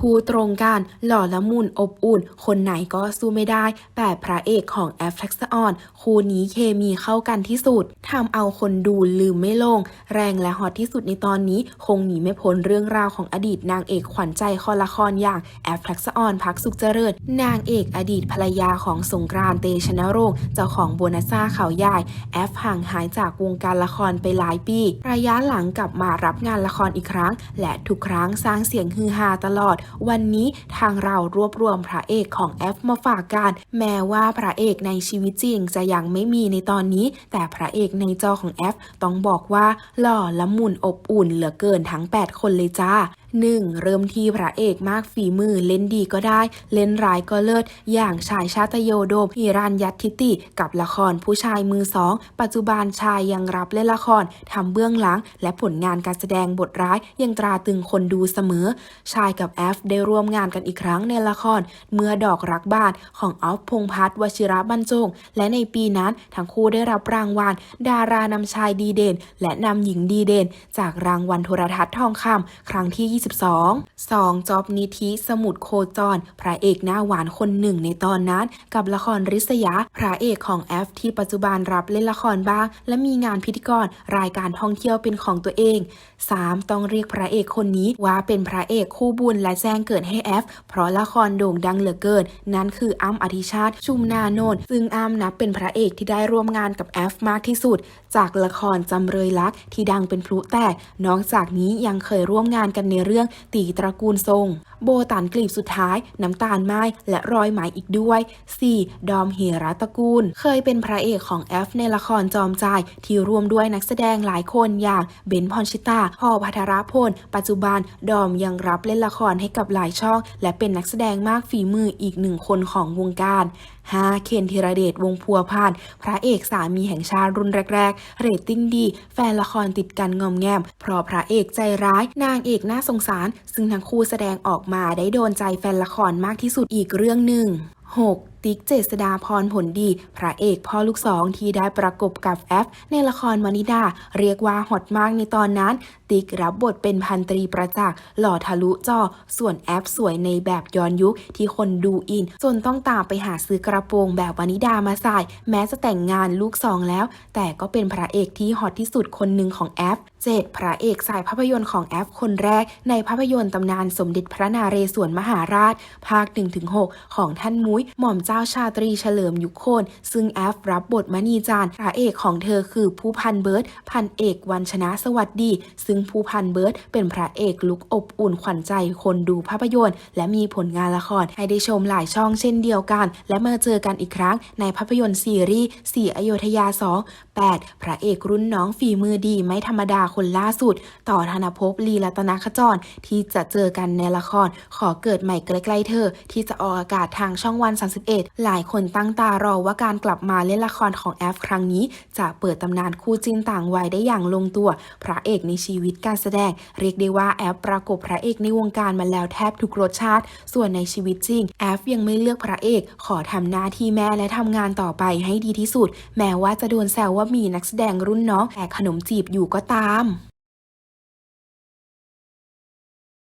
พูตรงกันหล่อละมุนอบอุ่น คนไหนก็สู้ไม่ได้ แต่พระเอกของแอฟทักษออนคู่นี้เคมีเข้ากันที่สุดทำเอาคนดูลืมไม่ลง แรงและฮอตที่สุดในตอนนี้คงหนีไม่พ้นเรื่องราวของอดีตนางเอกขวัญใจคอละครอย่างแอฟทักษออนพักสุขเจริญ นางเอกอดีตภรรยาของสงกรานต์เตชะนรงค์เจ้าของโบนัสซ่าเขาใหญ่แอฟห่างหายจากวงการละครไปหลายปีระยะหลังกลับมารับงานละครอีกครั้ง และทุกครั้งสร้างเสียงฮือฮาตลอดวันนี้ทางเรารวบรวมพระเอกของแอฟมาฝากกัน แม้ว่าพระเอกในชีวิตจริงจะยังไม่มีในตอนนี้ แต่พระเอกในจอของแอฟต้องบอกว่าหล่อละมุนอบอุ่นเหลือเกินทั้ง 8 คนเลยจ้า 1. เริ่มที่พระเอกมากฝีมือเล่นดีก็ได้ เล่นร้ายก็เลิศ อย่างชายชาตโยโดมฮิรันยัตทิติ กับละครผู้ชายมือสอง ปัจจุบันชายยังรับเล่นละครทำเบื้องหลัง และผลงานการแสดงบทร้ายยังตราตึงคนดูเสมอ ชายกับแอฟได้ร่วมงานกันอีกครั้งในละคร เมื่อดอกรักบานของออฟพงพัฒน์วชิระบรรจง และในปีนั้นทั้งคู่ได้รับรางวัล ดารานำชายดีเด่น และนำหญิงดีเด่น จากรางวัลโทรทัศน์ทองคำครั้งที่22 2. จอบนิธิสมุทรโคจร พระเอกหน้าหวานคนหนึ่งในตอนนั้น กับละครริษยา พระเอกของแอฟที่ปัจจุบันรับเล่นละครบ้าง และมีงานพิธีกรรายการท่องเที่ยวเป็นของตัวเอง 3. ต้องเรียกพระเอกคนนี้ว่าเป็นพระเอกคู่บุญและแจ้งเกิดให้แอฟเพราะละครโด่งดังเหลือเกิน นั่นคืออ้ำอธิชาติชุมนาโนนซึ่งอ้ำนับเป็นพระเอกที่ได้ร่วมงานกับแอฟมากที่สุด จากละครจำเรยรักที่ดังเป็นพลุแตกนอกจากนี้ยังเคยร่วมงานกันในเรื่องตีตระกูลทรง โบตันกลีบสุดท้าย น้ำตาลไม้และรอยไหมอีกด้วย 4. ดอมเฮรัตกูล เคยเป็นพระเอกของแอฟในละครจอมใจายที่รวมด้วยนักแสดงหลายคนอย่างเบนพรชิตาพ่อพัทรพล ปัจจุบันดอมยังรับเล่นละครให้กับหลายช่อง และเป็นนักแสดงมากฝีมืออีกหนึ่งคนของวงการ 5. เคนธีรเดชวงพัวพาน พระเอกสามีแห่งชาติรุ่นแรก ๆ เรตติ้งดี แฟนละครติดกันงอมแงม เพราะพระเอกใจร้าย นางเอกน่าสงสาร ซึ่งทั้งคู่แสดงออกมาได้โดนใจแฟนละครมากที่สุดอีกเรื่องหนึ่ง 6. ติ๊กเจษดาพรผลดี พระเอกพ่อลูกสองที่ได้ประกบกับแอฟ ในละครวานิดา เรียกว่าฮอตมากในตอนนั้น ติ๊กรับบทเป็นพันตรีประจักษ์หล่อทะลุจอ ส่วนแอฟสวยในแบบย้อนยุคที่คนดูอิน จนต้องตามไปหาซื้อกระโปรงแบบวานิดามาใส่แม้จะแต่งงานลูกสองแล้ว แต่ก็เป็นพระเอกที่ฮอตที่สุดคนหนึ่งของแอฟ 7. พระเอกสายภาพยนตร์ของแอฟคนแรก ในภาพยนตร์ตำนานสมเด็จพระนาเรศวรมหาราช ภาค 1-6 ของท่านมุ้ย หม่อมเจ้าชาตรีเฉลิมยุคคนซึ่งแอฟรับบทมณีจาร์พระเอกของเธอคือผู้พันเบิร์ตพันเอกวันชนะสวัสดี ซึ่งผู้พันเบิร์ตเป็นพระเอกลุกอบอุ่นขวัญใจคนดูภาพยนตร์ และมีผลงานละครให้ได้ชมหลายช่องเช่นเดียวกัน และมาเจอกันอีกครั้งในภาพยนตร์ซีรีส์สีอโยธยา 2 8 พระเอกรุ่นน้องฝีมือดีไม่ธรรมดาคนล่าสุด ต่อธนภพลีรัตนขจรที่จะเจอกันในละคร ขอเกิดใหม่ใกล้ๆเธอ ที่จะออกอากาศทางช่องวัน 31 หลายคนตั้งตารอว่าการกลับมาเล่นละครของแอฟครั้งนี้ จะเปิดตำนานคู่จิ้นต่างวัยได้อย่างลงตัว พระเอกในชีวิตการแสดง เรียกได้ว่าแอฟประกบพระเอกในวงการมาแล้วแทบทุกรสชาติ ส่วนในชีวิตจริงแอฟยังไม่เลือกพระเอก ขอทำหน้าที่แม่และทำงานต่อไปให้ดีที่สุด แม้ว่าจะโดนแซวว่ามีนักแสดงรุ่นน้องแต่ขนมจีบอยู่ก็ตาม năm